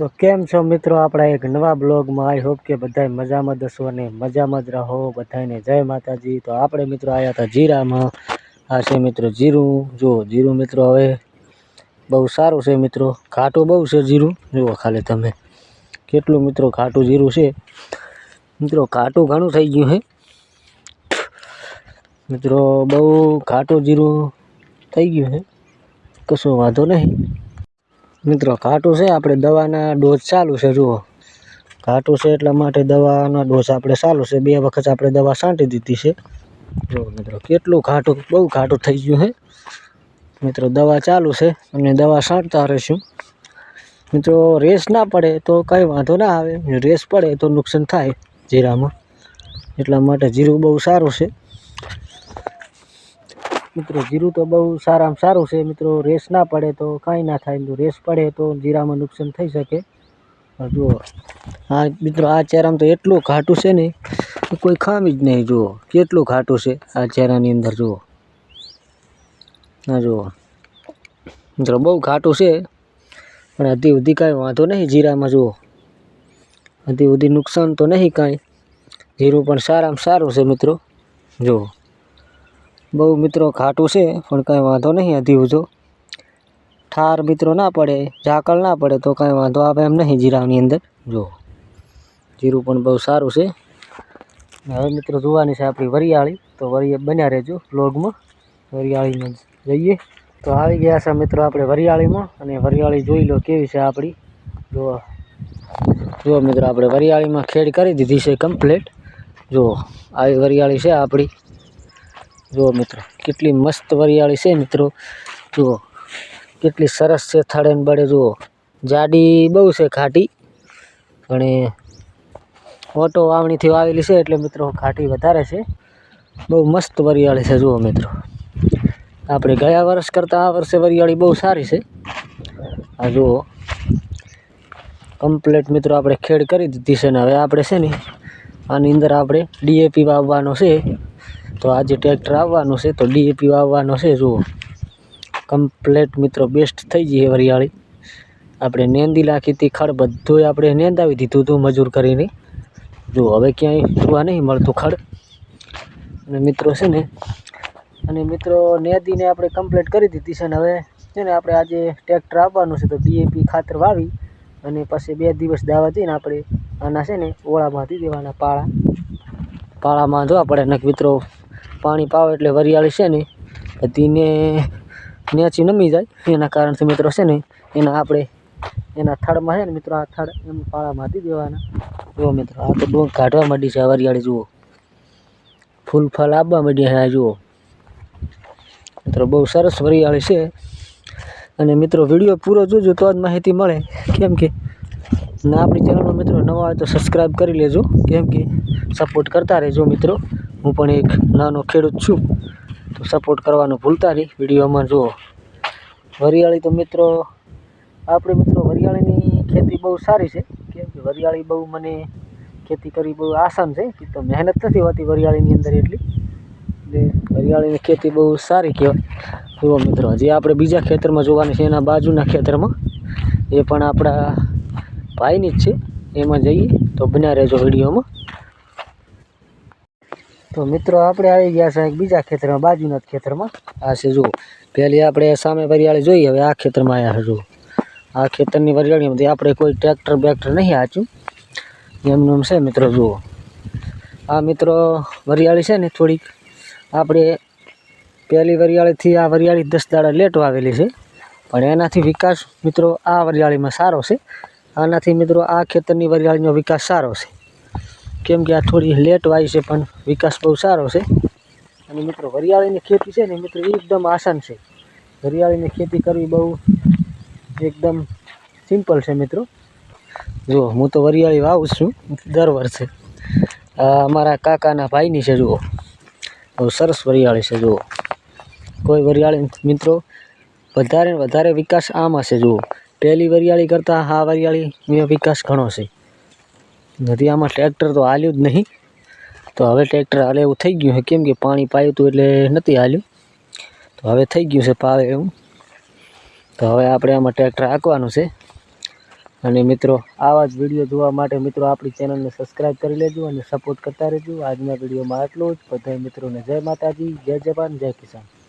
તો કેમ છો મિત્રો? આપણા એક નવા બ્લોગમાં આઈ હોપ કે બધાય મજામાં દસો અને મજામાં જ રહો. બધાને જય માતાજી. તો આપણે મિત્રો આવ્યા હતા જીરામાં. આ છે મિત્રો જીરું. જુઓ, જીરું મિત્રો હવે બહુ સારું છે મિત્રો. ઘાટું બહુ છે જીરું. જુઓ ખાલી તમે. કેટલું મિત્રો ઘાટું જીરું છે. મિત્રો ઘાટું ઘણું થઈ ગયું હે. મિત્રો બહુ ઘાટું જીરું થઈ ગયું છે કશો વાંધો નહીં. મિત્રો ઘાટું છે, આપણે દવાના ડોઝ ચાલુ છે, જુઓ. ઘાટું છે એટલા માટે દવાના ડોઝ આપણે ચાલુ છે. બે વખત આપણે દવા છાંટી દીધી છે. જુઓ મિત્રો, કેટલું ઘાટું બહુ ઘાટું થઈ ગયું છે. મિત્રો, દવા ચાલુ છે અને દવા છાંટતા રહીશું. મિત્રો, રેસ ના પડે તો કંઈ વાંધો ના આવે. રેસ પડે તો નુકસાન થાય જીરામાં. એટલા માટે જીરું બહુ સારું છે. મિત્રો, જીરું તો બહુ સારામાં સારું છે. મિત્રો, રેસ ના પડે તો કાંઈ ના થાય. મિત્રો રેસ પડે તો જીરામાં નુકસાન થઈ શકે. જુઓ. આ મિત્રો, આ ચહેરામાં તો એટલું ઘાટું છે ને કોઈ ખામી જ નહીં. જુઓ, કેટલું ઘાટું છે આ ચહેરાની અંદર. જુઓ. હા જુઓ. મિત્રો, બહુ ઘાટું છે. પણ હજી સુધી કાંઈ વાંધો નહીં જીરામાં. જુઓ. હજી સુધી નુકસાન તો નહીં કાંઈ. જીરું પણ સારામાં સારું છે, મિત્રો. જુઓ. બહુ મિત્રો ઘાટું છે, પણ કાંઈ વાંધો નહીં હજી જો. ઠાર મિત્રો ના પડે, ઝાકળ ના પડે, તો કાંઈ વાંધો આવે એમ નહીં જીરાની અંદર. જો, જીરું પણ બહુ સારું છે. હવે મિત્રો જોવાની છે આપણી વરિયાળી, તો વરિયા બન્યા રહેજો બ્લોગમાં વરિયાળીમાં જઈએ. તો આવી ગયા છે મિત્રો આપણે વરિયાળીમાં, અને વરિયાળી જોઈ લો કેવી છે આપણી. જો જો મિત્રો આપણે વરિયાળીમાં ખેડ કરી દીધી છે કમ્પ્લીટ જો, આવી વરિયાળી છે આપણી. જુઓ મિત્રો, કેટલી મસ્ત વરિયાળી છે મિત્રો. જુઓ કેટલી સરસ છે ને બળે, જુઓ. જાડી બહુ છે ખાટી, પણ ઓટો વાવણીથી વાવેલી છે એટલે મિત્રો ખાટી વધારે છે. બહુ મસ્ત વરિયાળી છે, જુઓ મિત્રો. આપણે ગયા વર્ષ કરતાં આ વર્ષે વરિયાળી બહુ સારી છે. આ જુઓ. કમ્પ્લેટ મિત્રો આપણે ખેડ કરી દીધી છે ને હવે આપણે છે ને આની અંદર આપણે ડીએપી વાવવાનો છે. તો આજે ટ્રેક્ટર આવવાનું છે, તો ડીએપી વાવવાનો છે, જુઓ. કમ્પ્લેટ મિત્રો બેસ્ટ થઈ છે વરિયાળી. આપણે નેંદી નાખી હતી, ખડ બધુંય આપણે નેંદાવી દીધું હતું મજૂર કરીને. જો હવે ક્યાંય જોવા નહીં મળતું ખડ. અને મિત્રો છે ને, અને મિત્રો નેદીને આપણે કમ્પ્લેટ કરી દીધી છે ને હવે, છે ને, આપણે આજે ટ્રેક્ટર આવવાનું છે, તો ડીએપી ખાતર વાવી અને પછી બે દિવસ દાવા દઈને આપણે આના છે ને, ઓળામાંથી દેવાના પાળા. પાળા જોવા પડે નક મિત્રો. પાણી પાવે એટલે વરિયાળી છે ને તીને નેચી નમી જાય. એના કારણથી મિત્રો છે ને, એના આપણે એના થડમાં છે ને મિત્રો, આ થડ એમ પાળા મારી દેવાના. જુઓ મિત્રો, આ તો ડોંગ કાઢવા માંડી છે વરિયાળી, જુઓ. ફૂલ ફળ આવવા માંડ્યા છે આ, જુઓ. મિત્રો, બહુ સરસ વરિયાળી છે. અને મિત્રો, વીડિયો પૂરો જોજો તો જ માહિતી મળે. કેમ કે, ને આપણી ચેનલમાં મિત્રો નવા હોય તો સબસ્ક્રાઈબ કરી લેજો. કેમ કે સપોર્ટ કરતા રહેજો મિત્રો. હું પણ એક નાનો ખેડૂત છું, તો સપોર્ટ કરવાનું ભૂલતા નહીં. વિડીયોમાં જુઓ. વરિયાળી તો મિત્રો, આપણે મિત્રો વરિયાળીની ખેતી બહુ સારી છે. કેમ કે વરિયાળી બહુ મને ખેતી કરવી બહુ આસાન છે. કે તો મહેનત નથી હોતી વરિયાળીની અંદર એટલી. એટલે વરિયાળીની ખેતી બહુ સારી કહેવાય. જુઓ મિત્રો, જે આપણે બીજા ખેતરમાં જોવાની છે, એના બાજુના ખેતરમાં, એ પણ આપણા ભાઈની જ છે. એમાં જઈએ તો બના રહેજો વિડીયોમાં. તો મિત્રો આપણે આવી ગયા છે બીજા ખેતરમાં, બાજુના ખેતરમાં. આ છે જુઓ, પહેલી આપણે સામે વરિયાળી જોઈ, હવે આ ખેતરમાં આવ્યા છે જુઓ. આ ખેતરની વરિયાળીમાંથી આપણે કોઈ ટ્રેક્ટર બેક્ટર નહીં આચું એમનું એમ છે મિત્રો જુઓ. આ મિત્રો વરિયાળી છે ને થોડીક, આપણે પહેલી વરિયાળીથી આ વરિયાળી દસ દાડા લેટ વાવેલી છે. પણ એનાથી વિકાસ મિત્રો આ વરિયાળીમાં સારો છે. આનાથી મિત્રો આ ખેતરની વરિયાળીનો વિકાસ સારો છે. કેમ કે આ થોડી લેટ વાય છે, પણ વિકાસ બહુ સારો છે. અને મિત્રો, વરિયાળીની ખેતી છે ને, મિત્રો એકદમ આસાન છે. વરિયાળીની ખેતી કરવી બહુ એકદમ સિમ્પલ છે, મિત્રો. જુઓ, હું તો વરિયાળી વાવું છું, દર વર્ષે. અમારા કાકાના ભાઈની છે, જુઓ. બહુ સરસ વરિયાળી છે, જુઓ. કોઈ વરિયાળી, મિત્રો, વધારે વધારે વિકાસ આમાં છે, જુઓ. પહેલી વરિયાળી કરતાં આ વરિયાળી વિકાસ ઘણો છે. નથી આમાં ટ્રેક્ટર તો હાલ્યું જ નહીં. તો હવે ટ્રેક્ટર હાલે એવું થઈ ગયું છે. કેમ કે પાણી પાયું હતું એટલે નથી હાલ્યું. તો હવે થઈ ગયું છે પાવે એવું. તો હવે આપણે આમાં ટ્રેક્ટર હાંકવાનું છે. અને મિત્રો, આવા જ વીડિયો જોવા માટે મિત્રો આપણી ચેનલને સબસ્ક્રાઈબ કરી લેજો અને સપોર્ટ કરતા રહેજો. આજના વિડીયોમાં આટલું જ. બધા મિત્રોને જય માતાજી, જય જવાન, જય કિસાન.